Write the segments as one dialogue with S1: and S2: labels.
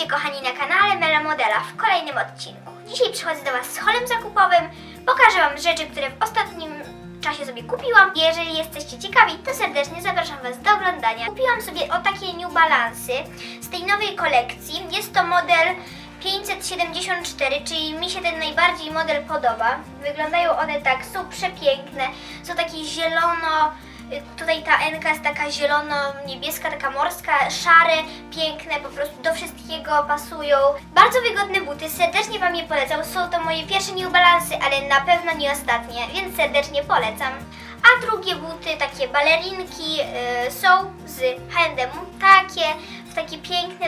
S1: Witajcie kochani na kanale Mela Modela w kolejnym odcinku. Dzisiaj przychodzę do Was z holem zakupowym. Pokażę Wam rzeczy, które w ostatnim czasie sobie kupiłam. Jeżeli jesteście ciekawi, to serdecznie zapraszam Was do oglądania. Kupiłam sobie o takie New Balance'y z tej nowej kolekcji. Jest to model 574, czyli mi się ten najbardziej model podoba. Wyglądają one tak, są przepiękne, są takie zielono... Tutaj ta Enka jest taka zielono-niebieska, taka morska, szare, piękne, po prostu do wszystkiego pasują. Bardzo wygodne buty, serdecznie Wam je polecam. Są to moje pierwsze New Balance'y, ale na pewno nie ostatnie, więc serdecznie polecam. A drugie buty, takie balerinki, y, są z H&M, takie, w takie piękne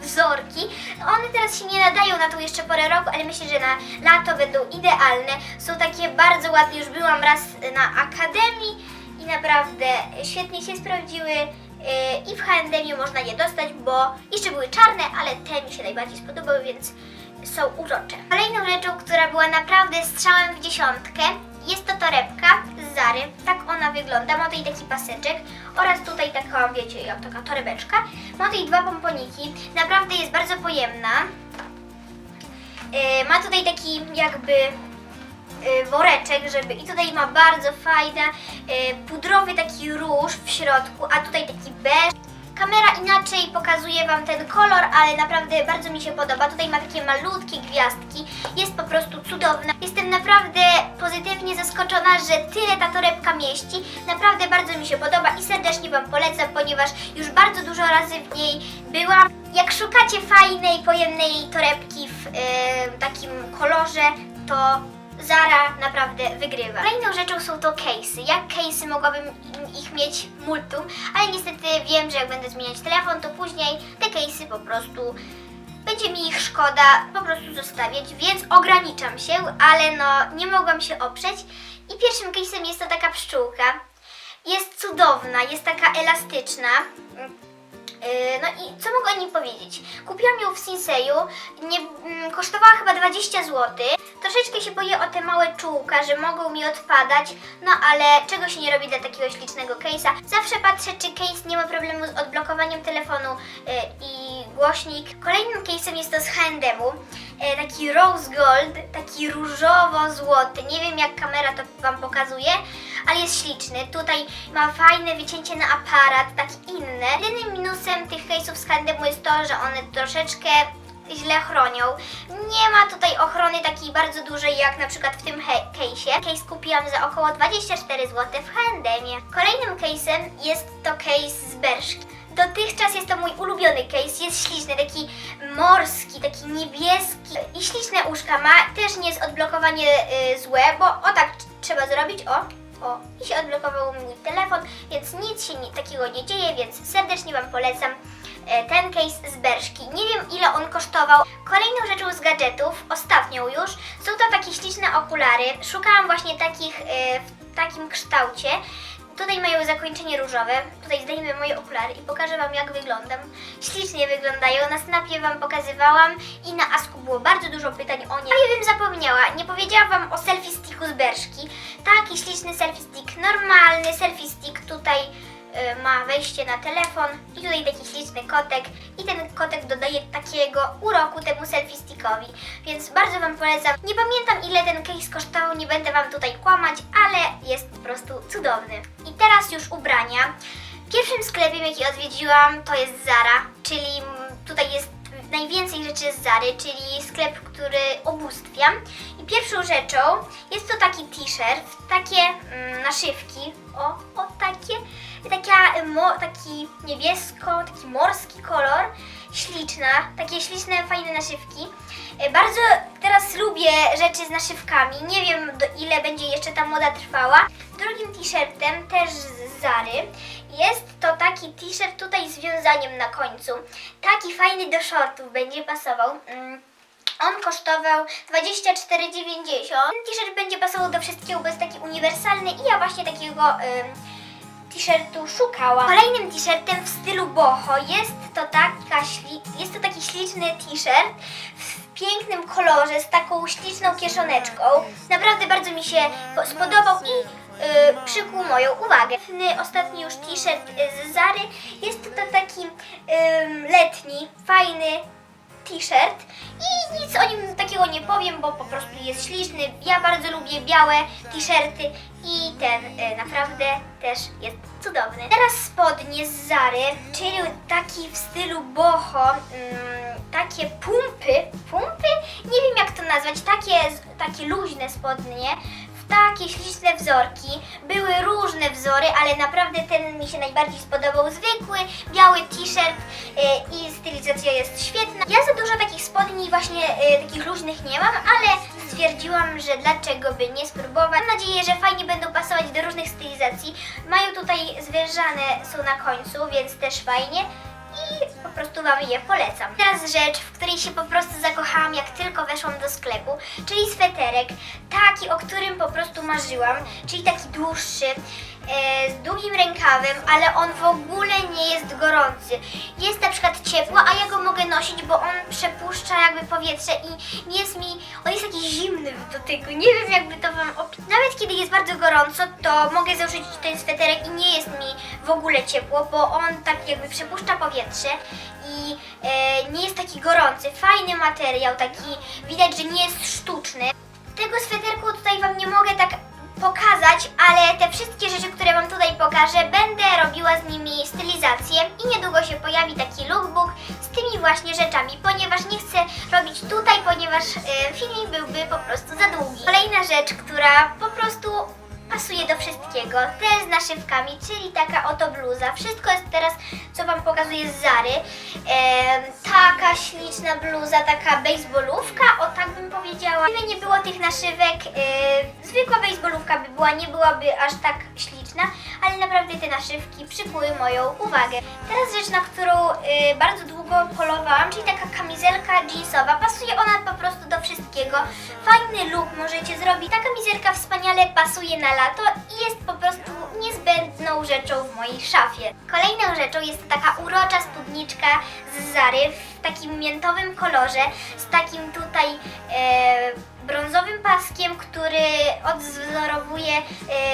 S1: wzorki. One teraz się nie nadają na tą jeszcze porę roku, ale myślę, że na lato będą idealne. Są takie bardzo ładne, już byłam raz na Akademii i naprawdę świetnie się sprawdziły. Yy, I w H&M można je dostać, bo jeszcze były czarne, ale te mi się najbardziej spodobały, więc są urocze. Kolejną rzeczą, która była naprawdę strzałem w dziesiątkę, jest to torebka wygląda. Ma tutaj taki paseczek oraz tutaj taka, wiecie, jak taka torebeczka. Ma tutaj dwa pomponiki. Naprawdę jest bardzo pojemna. Yy, ma tutaj taki jakby yy, woreczek, żeby i tutaj ma bardzo fajny yy, pudrowy taki róż w środku, a tutaj taki beż. Kamera inaczej pokazuje Wam ten kolor, ale naprawdę bardzo mi się podoba. Tutaj ma takie malutkie gwiazdki. Jest po prostu cudowna. Jestem naprawdę pozytywnie zaskoczona, że tyle ta torebka mieści. Naprawdę bardzo mi się podoba i serdecznie Wam polecam, ponieważ już bardzo dużo razy w niej byłam. Jak szukacie fajnej, pojemnej torebki w e, takim kolorze, to Zara naprawdę wygrywa. Kolejną rzeczą są to case'y. Jak case'y mogłabym ich mieć multum, ale niestety wiem, że jak będę zmieniać telefon, to później te case'y po prostu będzie mi ich szkoda po prostu zostawiać, więc ograniczam się, ale no nie mogłam się oprzeć. I pierwszym case'em jest to taka pszczółka. Jest cudowna, jest taka elastyczna. Yy, No i co mogę o niej powiedzieć? Kupiłam ją w Sinseju, nie, mm, kosztowała chyba 20 zł. Troszeczkę się boję o te małe czółka, że mogą mi odpadać, no ale czego się nie robi dla takiego ślicznego case'a. Zawsze patrzę, czy case nie ma problemu z odblokowaniem telefonu yy, i głośnik. Kolejnym case'em jest to z H&M-u, yy, taki rose gold, taki różowo-złoty. Nie wiem jak kamera to Wam pokazuje, ale jest śliczny. Tutaj ma fajne wycięcie na aparat, tak inne. Jedynym minusem tych case'ów z H&M jest to, że one troszeczkę źle chronią. Nie ma tutaj ochrony takiej bardzo dużej jak na przykład w tym case'ie. Case kupiłam za około 24 zł w H&Mie. Kolejnym case'em jest to case z Berszki. Dotychczas jest to mój ulubiony case, jest śliczny, taki morski, taki niebieski i śliczne uszka ma. Też nie jest odblokowanie y, złe, bo o tak trzeba zrobić, o, o, i się odblokował mój telefon, więc nic się ni- takiego nie dzieje, więc serdecznie Wam polecam e, ten case z Berszki. Nie wiem ile on kosztował. Kolejną rzeczą z gadżetów, ostatnią już, są to takie śliczne okulary. Szukałam właśnie takich e, w takim kształcie. Tutaj mają zakończenie różowe. Tutaj zdejmę moje okulary i pokażę Wam jak wyglądam. Ślicznie wyglądają. Na snapie Wam pokazywałam i na Asku było bardzo dużo pytań o nie. A ja bym zapomniała, nie powiedziałam Wam o selfie sticku z Berszki. Taki śliczny selfie stick, normalny selfie stick tutaj y, ma wejście na telefon i tutaj taki śliczny kotek i ten kotek dodaje takiego uroku temu selfie stickowi, więc bardzo Wam polecam. Nie pamiętam ile ten case kosztował, nie będę Wam tutaj kłamać, ale jest po prostu cudowny. I teraz już ubrania. Pierwszym sklepem jaki odwiedziłam to jest Zara, czyli mm, tutaj jest najwięcej rzeczy z Zary, czyli sklep, który ubóstwiam. I pierwszą rzeczą jest to taki t-shirt, takie mm, naszywki, o, o takie, taka, mo, taki niebiesko, taki morski kolor, śliczna, takie śliczne, fajne naszywki. E, Bardzo teraz lubię rzeczy z naszywkami, nie wiem do ile będzie jeszcze ta moda trwała. Drugim t-shirtem, też z Zary, jest to taki t-shirt tutaj z wiązaniem na końcu. Taki fajny do shortów będzie pasował. Mm. On kosztował 24,90. Ten t-shirt będzie pasował do wszystkiego, bo jest taki uniwersalny i ja właśnie takiego t-shirtu szukałam. Kolejnym t-shirtem w stylu boho jest to, taka jest to taki śliczny t-shirt pięknym kolorze z taką śliczną kieszoneczką. Naprawdę bardzo mi się po- spodobał i y, przykuł moją uwagę. Ostatni już t-shirt y, z Zary. Jest to taki letni, fajny t-shirt i nic o nim takiego nie powiem, bo po prostu jest śliczny. Ja bardzo lubię białe t-shirty i ten y, naprawdę też jest cudowny. Teraz spodnie z Zary, czyli taki w stylu boho, ym, takie pumpy, pumpy? Nie wiem jak to nazwać, takie, takie luźne spodnie, w takie śliczne wzorki. Były różne wzory, ale naprawdę ten mi się najbardziej spodobał. Zwykły, biały t-shirt y, i stylizacja jest świetna. Ja za dużo takich spodni właśnie y, takich luźnych nie mam, ale stwierdziłam, że dlaczego by nie spróbować. Mam nadzieję, że fajnie będą pasować do różnych stylizacji. Mają tutaj zwężane są na końcu, więc też fajnie. I po prostu Wam je polecam. Teraz rzecz, w której się po prostu zakochałam, jak tylko weszłam do sklepu, czyli sweterek, taki, o którym po prostu marzyłam, czyli taki dłuższy, z długim rękawem, ale on w ogóle nie jest gorący. Jest na przykład ciepło, a ja go mogę nosić, bo on przepuszcza jakby powietrze i nie jest mi, on jest taki zimny w dotyku, nie wiem jakby to Wam opisać. Nawet kiedy jest bardzo gorąco, to mogę założyć ten sweterek i nie jest mi w ogóle ciepło, bo on tak jakby przepuszcza powietrze i e, nie jest taki gorący. Fajny materiał, taki widać, że nie jest sztuczny. Tego sweterku tutaj Wam nie mogę tak pokazać, ale te wszystkie rzeczy, pokażę, będę robiła z nimi stylizację i niedługo się pojawi taki lookbook z tymi właśnie rzeczami, ponieważ nie chcę robić tutaj, ponieważ e, filmik byłby po prostu za długi. Kolejna rzecz, która po prostu pasuje do wszystkiego, też z naszywkami, czyli taka oto bluza. Wszystko jest teraz, co Wam pokazuję z Zary. Em, taka śliczna bluza, taka baseballówka, o tak bym powiedziała. Gdyby nie było tych naszywek, e, zwykła baseballówka by była, nie byłaby aż tak śliczna, ale naprawdę te naszywki przykuły moją uwagę. Teraz rzecz, na którą e, bardzo długo polowałam, czyli taka kamizelka jeansowa. Pasuje ona po prostu do wszystkiego. Fajny look możecie zrobić. Ta kamizelka wspaniale pasuje na lato i jest po prostu niezbędną rzeczą w mojej szafie. Kolejną rzeczą jest taka urocza spódniczka z Zary w takim miętowym kolorze, z takim tutaj e, brązowym paskiem, który odwzorowuje e,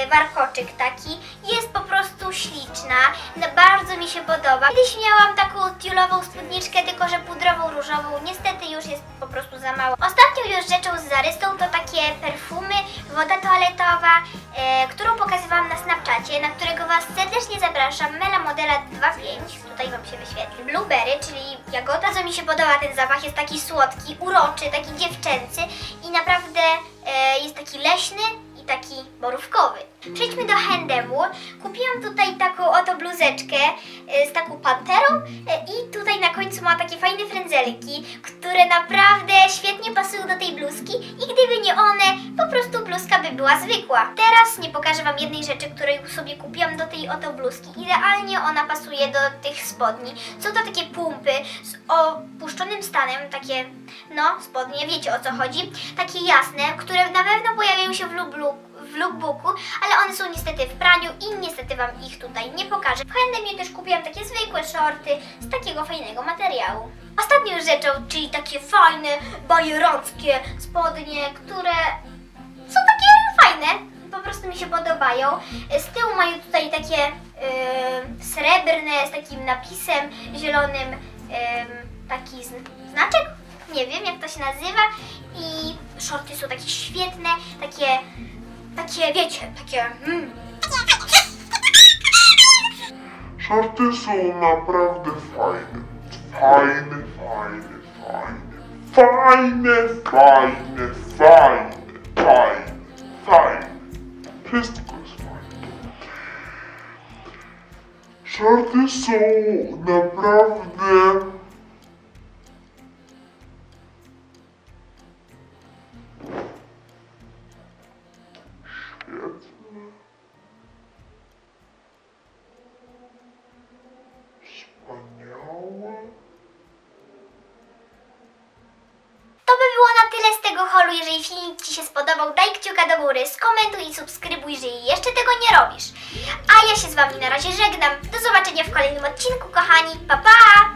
S1: warkoczyk taki. Jest po prostu śliczna, no, bardzo mi się podoba. Kiedyś miałam taką tiulową spódniczkę, tylko że pudrową, różową. Niestety już jest po prostu za mało. Ostatnią już rzeczą z Zary są to takie perfumy, woda toaletowa, e, którą pokazywałam na Snapchacie, na którego Was serdecznie zapraszam. Mela Modela 25, tutaj Wam się wyświetli. Blueberry, czyli jagoda. Bardzo mi się podoba ten zapach, jest taki słodki, uroczy, taki dziewczęcy i naprawdę e, jest taki leśny i taki borówkowy. Przejdźmy do Handemu. Kupiłam tutaj taką oto bluzeczkę e, z taką panterą ma takie fajne frędzelki, które naprawdę świetnie pasują do tej bluzki i gdyby nie one, po prostu bluzka by była zwykła. Teraz nie pokażę Wam jednej rzeczy, której sobie kupiłam do tej oto bluzki. Idealnie ona pasuje do tych spodni. Są to takie pumpy z opuszczonym stanem, takie no spodnie, wiecie o co chodzi, takie jasne, które na pewno pojawiają się w lublu w lookbooku, ale one są niestety w praniu i niestety Wam ich tutaj nie pokażę. W Handemie też kupiłam takie zwykłe shorty z takiego fajnego materiału. Ostatnią rzeczą, czyli takie fajne, bajerockie spodnie, które są takie fajne, po prostu mi się podobają. Z tyłu mają tutaj takie yy, srebrne z takim napisem zielonym, yy, taki zn- znaczek, nie wiem jak to się nazywa i shorty są takie świetne, takie, takie wiecie, takie mm,
S2: są naprawdę fajne. Fajne, fajne, fajne. Fajne, fajne, fajne, fajne, fajne. Wszystko jest fajne. Szarty są naprawdę
S1: Jeżeli filmik Ci się spodobał, daj kciuka do góry, skomentuj i subskrybuj, jeżeli jeszcze tego nie robisz. A ja się z Wami na razie żegnam. Do zobaczenia w kolejnym odcinku, kochani. Pa, pa!